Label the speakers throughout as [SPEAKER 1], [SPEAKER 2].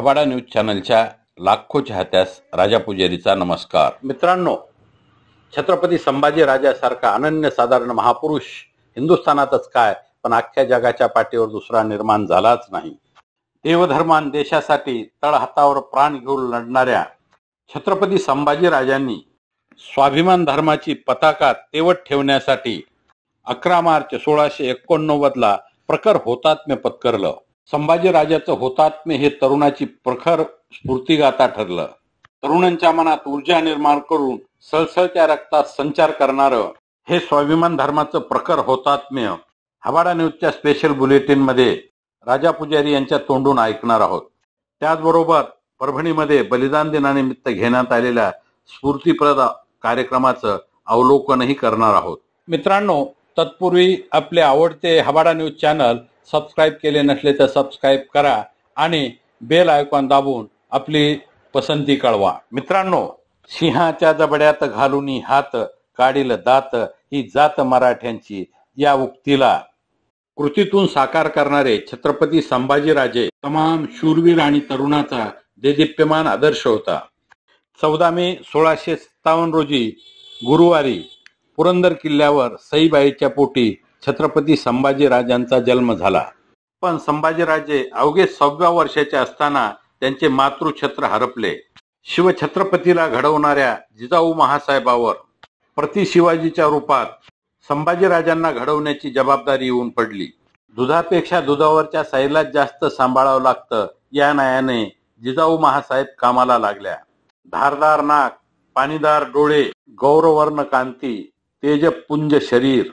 [SPEAKER 1] हबाडा news चॅनलच्या लाखो चाहत्यास राजा पुजारीचा नमस्कार. मित्रांनो छत्रपती संभाजी राजासारखा अनन्य साधारण महापुरुष हिंदुस्थानातच काय? पण अख्ख्या जगाच्या पाठीवर दुसरा निर्माण झालाच नाही. देवधर्मान देशासाठी तळहातावर प्राण घेऊन लढणाऱ्या छत्रपती संभाजी राजांनी स्वाभिमान धर्माची पताका तेवत ठेवण्यासाठी अकरा मार्च सोळाशे एकोणनव्वदला प्रखर होतात्म्य पत्करलं. संभाजीराजाचं होतात्म्य हे तरुणाची प्रखर स्फूर्तिगाथा ठरलं. तरुणांच्या मनात ऊर्जा निर्माण करून सळसळत्या रक्तात संचार करणारं हे स्वाभिमान धर्माचं प्रखर होतात्म्य हवाडा न्यूजच्या स्पेशल बुलेटिनमध्ये राजा पुजारी यांच्या तोंडून ऐकणार आहोत. त्याचबरोबर परभणीमध्ये बलिदान दिनानिमित्त घेण्यात आलेल्या स्फूर्तीप्रद कार्यक्रमाचं अवलोकनही करणार आहोत. मित्रांनो तत्पूर्वी आपले आवडते हवाडा न्यूज चॅनल सबस्क्राईब केले नसले तर सबस्क्राईब करा आणि बेल आयकॉन दाबून आपली पसंती कळवा. मित्रांनो सिंहाच्या जबड्यात घालून हात काढील दात ही जात मराठ्यांची या उक्तीला कृतीतून साकार करणारे छत्रपती संभाजीराजे तमाम शूरवीर आणि तरुणाचा देदीप्यमान आदर्श होता. चौदा मे सोळाशे सत्तावन्न रोजी गुरुवारी पुरंदर किल्ल्यावर सईबाईच्या पोटी छत्रपती संभाजीराजांचा जन्म झाला. पण संभाजीराजे अवघे सहाव्या वर्षाचे असताना त्यांचे मातृछत्र हरपले. शिवछत्रपतीला घडवणाऱ्या जिजाऊ महासाहेबावर प्रति शिवाजीच्या रूपात संभाजीराजांना घडवण्याची जबाबदारी येऊन पडली. दुधापेक्षा दुधावरच्या साईलाच जास्त सांभाळावं लागतं या न्यायाने जिजाऊ महासाहेब कामाला लागल्या. धारदार नाक पाणीदार डोळे गौरवर्ण कांती तेजपुंज शरीर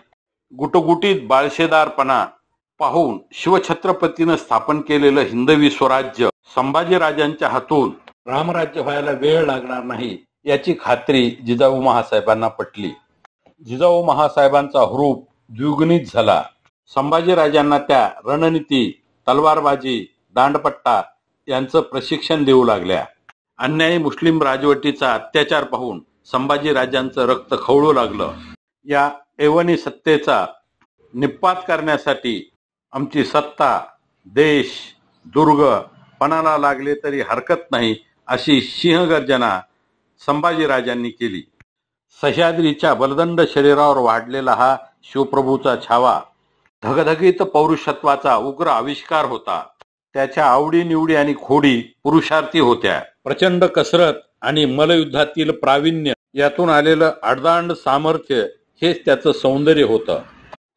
[SPEAKER 1] गुटगुटीत बाळशेदारपणा पाहून शिवछत्रपतीनं स्थापन केलेलं हिंदवी स्वराज्य संभाजीराजांच्या हातून रामराज्य व्हायला वेळ लागणार नाही याची खात्री जिजाऊ महासाहेबांना पटली. जिजाऊ महासाहेबांचा हुरूप द्विगुणित झाला. संभाजीराजांना त्या रणनीती तलवारबाजी दांडपट्टा यांचं प्रशिक्षण देऊ लागल्या. अन्यायी मुस्लिम राजवटीचा अत्याचार पाहून संभाजीराजांचं रक्त खवळू लागलं. या एवनी सत्तेचा निपात करण्यासाठी आमची सत्ता देश दुर्ग पणाला लागले तरी हरकत नाही अशी सिंहगर्जना संभाजीराजांनी केली. सह्याद्रीच्या बलदंड शरीरावर वाढलेला हा शिवप्रभूचा छावा धगधगीत पौरुषत्वाचा उग्र आविष्कार होता. त्याच्या आवडीनिवडी आणि खोडी पुरुषार्थी होत्या. प्रचंड कसरत आणि मलयुद्धातील प्रावीण्य यातून आलेलं अडदांड सामर्थ्य हेच त्याचं सौंदर्य होतं.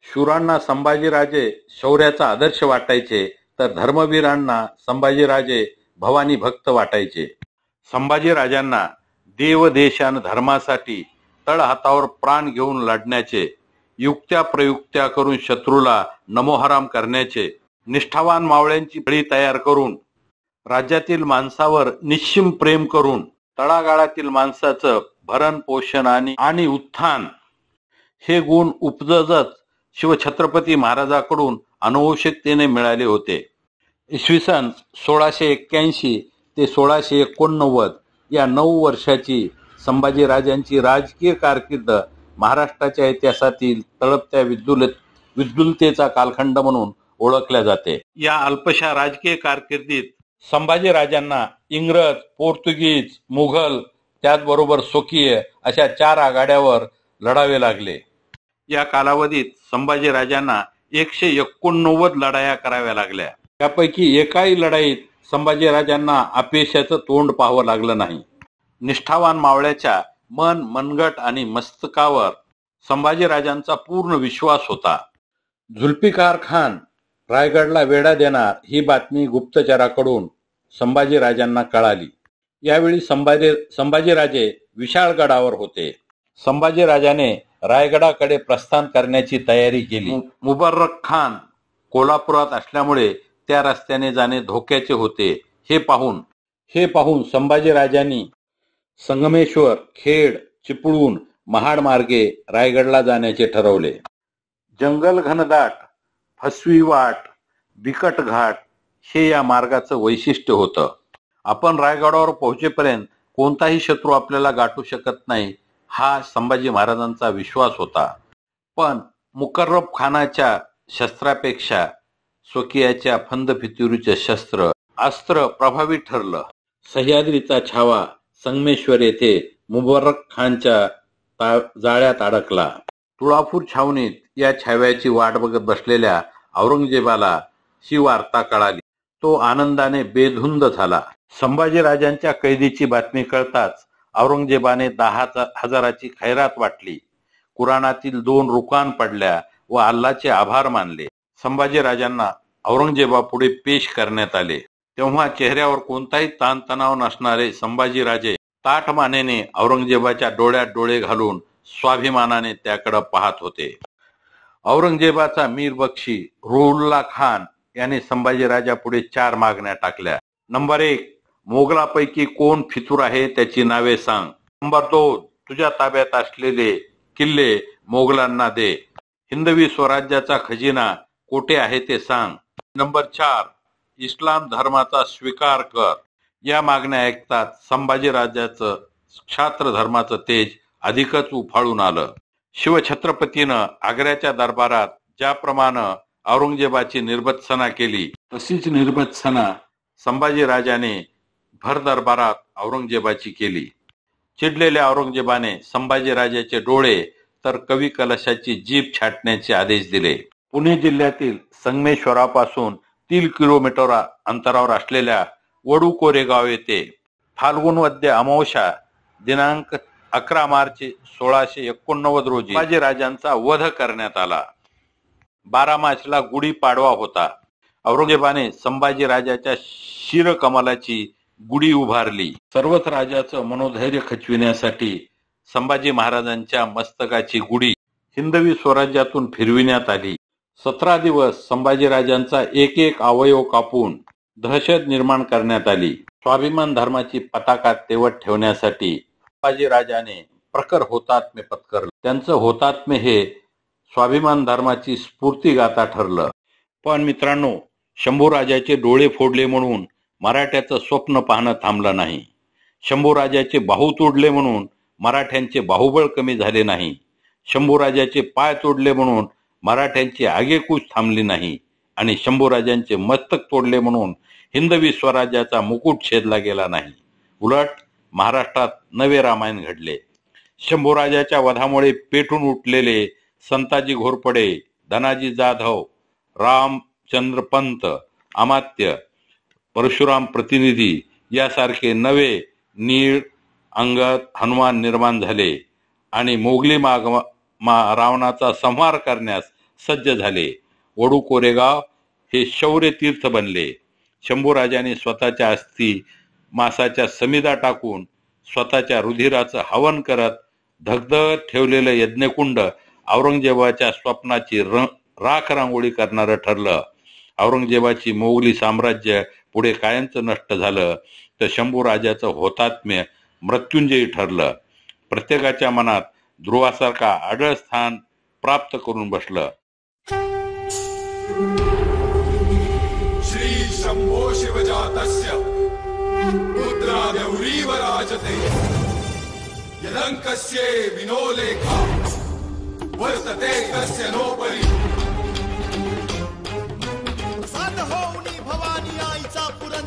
[SPEAKER 1] शूरांना संभाजीराजे शौर्याचा आदर्श वाटायचे तर धर्मवीरांना संभाजीराजे भवानी भक्त वाटायचे. संभाजीराजांना देव देशान धर्मासाठी तळहातावर प्राण घेऊन लढण्याचे युक्त्या प्रयुक्त्या करून शत्रूला नमोहराम करण्याचे निष्ठावान मावळ्यांची बळी तयार करून राज्यातील माणसावर निश्चिम प्रेम करून तळागाळातील माणसाचं भरण पोषण आणि आणि उत्थान हे गुण उपजतच शिवछत्रपती महाराजाकडून अनुवंशिकतेने मिळाले होते. इसवी सन सोळाशे एक्क्याऐंशी ते सोळाशे एकोणनव्वद या नऊ वर्षाची संभाजीराजांची राजकीय कारकीर्द महाराष्ट्राच्या इतिहासातील तळपत्या विद्युल विद्युलतेचा कालखंड म्हणून ओळखल्या जाते. या अल्पशा राजकीय कारकिर्दीत संभाजीराजांना इंग्रज पोर्तुगीज मुघल त्याचबरोबर स्वकीय अशा चार आघाड्यावर लढावे लागले. या कालावधीत संभाजीराजांना एकशे एकोणनव्वद लढाया कराव्या लागल्या. त्यापैकी एकाही लढाईत संभाजीराजांना अपयशाचं तोंड पाहावं लागलं नाही. निष्ठावान मावळ्याच्या मन मनगट आणि मस्तकावर संभाजीराजांचा पूर्ण विश्वास होता. जुल्फिकार खान रायगडला वेढा देणार ही बातमी गुप्तचराकडून संभाजीराजांना कळाली. यावेळी संभाजी संभाजीराजे विशाळगडावर होते. संभाजीराजाने रायगडाकडे प्रस्थान करण्याची तयारी केली. मुबर्रक खान कोल्हापुरात असल्यामुळे त्या रस्त्याने जाणे धोक्याचे होते. हे पाहून हे पाहून संभाजीराजांनी संगमेश्वर खेड चिपळूण महाड मार्गे रायगडला जाण्याचे ठरवले. जंगल घनदाट फसवी वाट बिकट घाट हे या मार्गाचं वैशिष्ट्य होतं. आपण रायगडावर पोहोचेपर्यंत कोणताही शत्रू आपल्याला गाठू शकत नाही. हा संभाजी महाराजांचा विश्वास होता. पण मुकर्रब खानाच्या शस्त्रापेक्षा स्वकीयाच्या फंद फितुरीचे शस्त्र अस्त्र प्रभावी ठरलं. सह्याद्रीचा छावा संगमेश्वर येथे मुबारक खानच्या जाळ्यात अडकला. तुळापूर छावणीत या छाव्याची वाट बघत बसलेल्या औरंगजेबाला ही वार्ता कळाली. तो आनंदाने बेधुंद झाला. संभाजीराजांच्या कैदीची बातमी कळताच औरंगजेबाने दहा हजाराची खैरात वाटली. कुराणातील दोन रुकान पडल्या व अल्लाचे आभार मानले. संभाजीराजांना औरंगजेबापुढे पेश करण्यात आले. तेव्हा चेहऱ्यावर कोणताही ताणतणाव नसणारे संभाजीराजे ताठ मानेने औरंगजेबाच्या डोळ्यात डोळे घालून स्वाभिमानाने त्याकडे पाहत होते. औरंगजेबाचा मीर बक्षी रोहुल्ला खान याने संभाजीराजा पुढे चार मागण्या टाकल्या. नंबर एक मोगलापैकी कोण फितूर आहे त्याची नावे सांग. नंबर दोन तुझ्या ताब्यात असलेले किल्ले मोगलांना दे. हिंदवी स्वराज्याचा खजिना कोठे आहे ते सांग. नंबर चार इस्लाम धर्माचा स्वीकार कर. या मागण्या ऐकतात संभाजीराजाचं क्षात्र धर्माचं तेज अधिकच उफाळून आलं. शिवछत्रपतीनं आग्र्याच्या दरबारात ज्याप्रमाणे औरंगजेबाची निर्बत्सना केली तशीच निर्बत्सना संभाजीराजाने भर दरबारात औरंगजेबाची केली. चिडलेल्या औरंगजेबाने संभाजीराजाचे डोळे तर कवी कलशाची जीभ छाटण्याचे आदेश दिले. पुणे जिल्ह्यातील संगमेश्वरापासून तीन किलोमीटर अंतरावर असलेल्या वडू कोरेगाव येथे फाल्गुन वद्य अमावश्या दिनांक अकरा मार्च सोळाशे एकोणनव्वद रोजी संभाजीराजांचा वध करण्यात आला. बारा मार्चला गुढी पाडवा होता. औरंगजेबाने संभाजीराजाच्या शिरकमलाची गुढी उभारली. सर्वच राजाचं मनोधैर्य खचविण्यासाठी संभाजी महाराजांच्या मस्तकाची गुढी हिंदवी स्वराज्यातून फिरविण्यात आली. सतरा दिवस संभाजीराजांचा एक एक अवयव कापून दहशत निर्माण करण्यात आली. स्वाभिमान धर्माची पताका तेवत ठेवण्यासाठी संभाजीराजाने प्रखर होतात्म्य पत्करलं. त्यांचं होतात्म्य हे स्वाभिमान धर्माची स्फूर्तिगाथा ठरलं. पण मित्रांनो शंभूराजाचे डोळे फोडले म्हणून मराठ्याचं स्वप्न पाहणं थांबलं नाही. शंभूराजाचे बाहू तोडले म्हणून मराठ्यांचे बाहुबळ कमी झाले नाही. शंभूराजाचे पाय तोडले म्हणून मराठ्यांची आगेकूच थांबली नाही आणि शंभूराजांचे मस्तक तोडले म्हणून हिंदवी स्वराज्याचा मुकुट छेदला गेला नाही. उलट महाराष्ट्रात नवे रामायण घडले. शंभूराजाच्या वधामुळे पेटून उठलेले संताजी घोरपडे धनाजी जाधव रामचंद्र पंत अमात्य परशुराम प्रतिनिधी यासारखे नवे नीळ अंगत हनुमान निर्माण झाले आणि मोगली माग मा रावणाचा संहार करण्यास सज्ज झाले. वडू कोरेगाव हे शौर्य तीर्थ बनले. शंभूराजाने स्वतःच्या अस्थी मासाच्या समिदा टाकून स्वतःच्या रुधिराचं हवन करत धगधग ठेवलेलं यज्ञकुंड औरंगजेबाच्या स्वप्नाची र राख रांगोळी करणारं ठरलं. औरंगजेबाची मोगली साम्राज्य पुढे कायमचं नष्ट झालं तर शंभू राजाचं होतात्म्य मृत्युंजयी ठरलं. प्रत्येकाच्या मनात ध्रुवासारखा आढळ स्थान प्राप्त करून बसलं.
[SPEAKER 2] श्री शंभो शिवजातस्य विनोलेखा। वर्तते कस्य नोपरि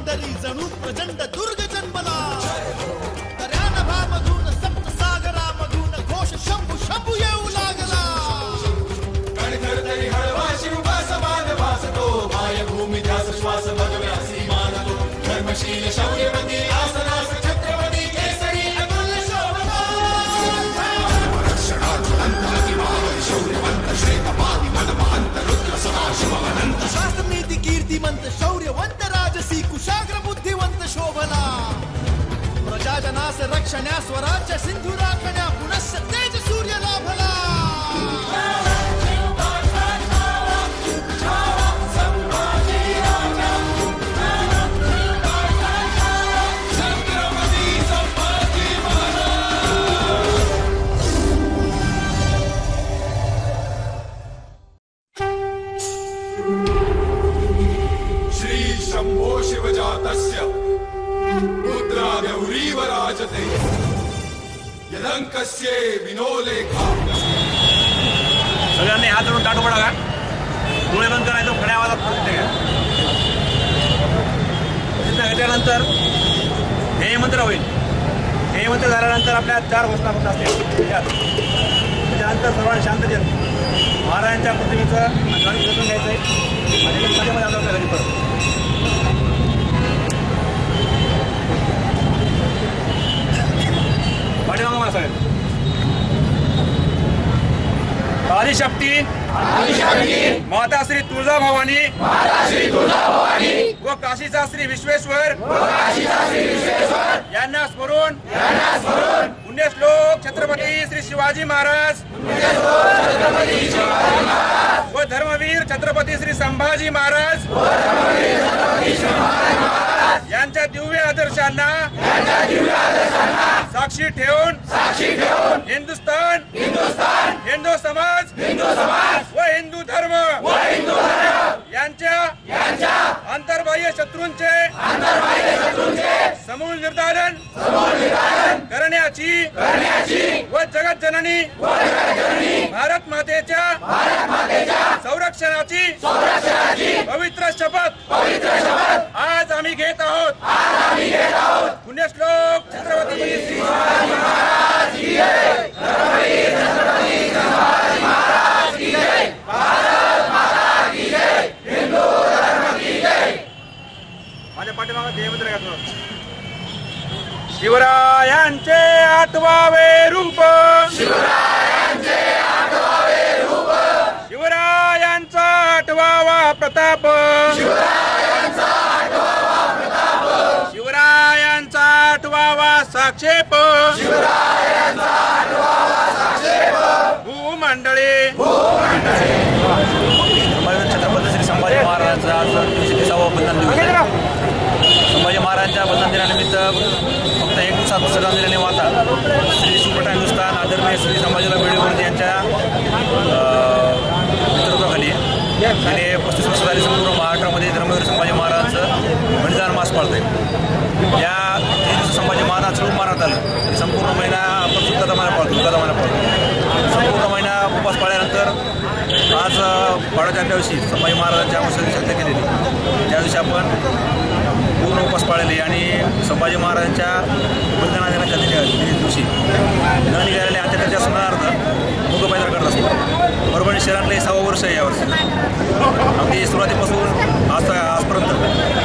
[SPEAKER 3] आईचा पुरंदरी जणू प्रचंड दुर्ग जन्मला. दर्या नभामधून सप्त सागरामधून घोष शंभू शंभू येऊ लागला.
[SPEAKER 2] कणखरतरी हळवा शिवबा समान भासतो मायभूमी ध्यास श्वास भगव्यासी मानतो धर्मशील రక్షణ స్వరాజ్య సింధురాకణ रुद्रादौरीव राजते विनोलेखा
[SPEAKER 4] सगळ्यांनी हात धरून टाटू पडा का डोळे बंद करायचं खड्या आवाजात पडते का त्यानंतर मंत्र होईल हे मंत्र झाल्यानंतर आपल्या चार घोषणा होत असतील त्यानंतर त्याच्यानंतर सर्वांनी शांततेत महाराजांच्या प्रतिमेचं ध्वनी बसून घ्यायचं आहे आणि मध्ये मध्ये आलो आपल्या घरी परत पाठीमागं मला सगळ्यांनी आदिशक्ती माता श्री तुळजा भवानी व काशीचा श्री विश्वेश्वर. यांना स्मरून. पुण्यश्लोक छत्रपती श्री शिवाजी महाराज. व धर्मवीर छत्रपती श्री संभाजी महाराज. यांच्या दिव्य आदर्शांना साक्षी ठेवून हिंदुस्थान हिंदू समाज व हिंदू धर्म यांच्या अंतर्बाह्य शत्रूंचे समूळ निर्धारण करण्याची व जगत जननी भारत मातेच्या संरक्षणाची संरक्षणाची पवित्र शपथ शपथ आज आम्ही घेत आहोत पुण्यश्लोक छत्रपती श्री शिवाजी महाराज की जय. छत्रपती छत्रपती शिवाजी महाराज की जय. भारत माता की जय. हिंदू धर्म की जय. माझ्या पाठीमागे ध्येयमंत्र घ्या तुम्हाला. शिवरायांचे आठवावे रूप. शिवरायांचा आठवावा प्रताप. शिवरायांचा आठवावा साक्षेप. भूमंडळी. छत्रपती श्री संभाजी महाराजांचा आज तीनशे बंधन दिवस आहे. संभाजी महाराजांच्या दिनानिमित्त फक्त एक दिवसात सगळं दिल्याने वाता श्री सुप्रटा हिंदुस्थान आदरणीय श्री संभाजीराव भिडेवंत यांच्या नेतृत्वाखाली गेले पस्तीस वर्ष झाली संपूर्ण महाराष्ट्रामध्ये धर्मवीर संभाजी महाराजांचं बलिदान मास पाळत आहे या तीन दिवस संभाजी महाराज चळून मारण्यात आलं. संपूर्ण महिना आपण सुद्धा महिना पाळतो सुद्धा महिना पाळतो. संपूर्ण महिना उपवास पाळल्यानंतर आज बाळाच्या दिवशी संभाजी महाराजांच्या औषधी सत्य केलेली. त्या दिवशी आपण पूर्ण उपास पाळले आणि संभाजी महाराजांच्या बलिदाना दिनाच्या दिवशी. न निघालेल्या अंत्यकाच्या स्मरणार्थ मुख करत असतो. परभणी शहरातले सहा वर्ष आहे यावर्षी अगदी सुरुवातीपासून आज आजपर्यंत.